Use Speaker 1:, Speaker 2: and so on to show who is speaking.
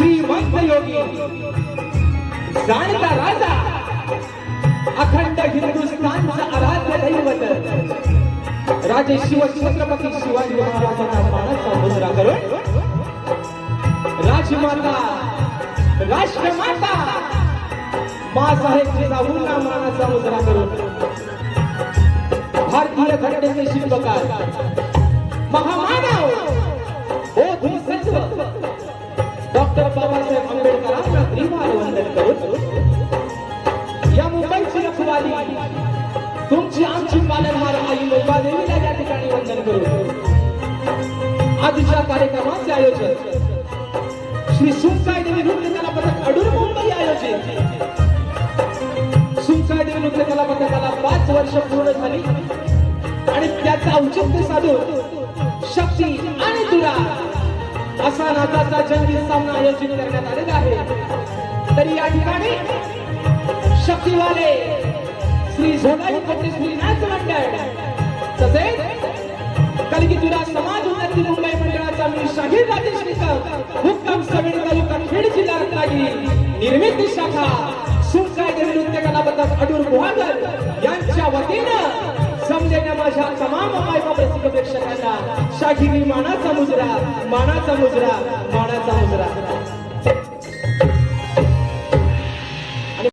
Speaker 1: श्रीमंत योगी. जाणता राजा अखंड हिंदुस्थानचा आराध्य दैवत. राजे शिव छत्रपती शिवाजी महाराजांना मानाचा मुजरा करून राजमाता राष्ट्रमाता बाळासाहेब जिजाऊंना मानाचा मुजरा करून भारतीय घटनेचे शिल्पकार डॉक्टर बाबासाहेब आंबेडकरांना त्रिवार वंदन करून या मुंबईची रखवाली तुमची आमची पालनहार आई मुंबादेवीला या ठिकाणी वंदन करू आजच्या कार्यक्रमाचे आयोजन श्री सुंकाय देवी नृत्य कला पथक अडूर मुंबई आयोजित. सुंकाय देवी नृत्य कला पथकाला पाच वर्ष पूर्ण झाली आणि त्याचं औचित्य साधून शक्ती आणि दुरा असा नाताचा जंगी सामना आयोजित करण्यात आलेला आहे. तरी या ठिकाणी शक्तीवाले श्री झोनाई कोटे श्री नाच मंडळ तसेच कलगीतुरा समाज उन्नती मुंबई मंडळाचा मी शाहीर राजेश निकम हुक्कम समेत तालुका खेड जिल्हा रत्नागिरी निर्मिती शाखा सुरकाय नृत्य कलाबद्दल अडूर गुहागर यांच्या वतीनं समजेने माझ्या तमाम मायबाप रसिक प्रेक्षकांना शाहिरी मानाचा मुजरा मानाचा मुजरा मानाचा मुजरा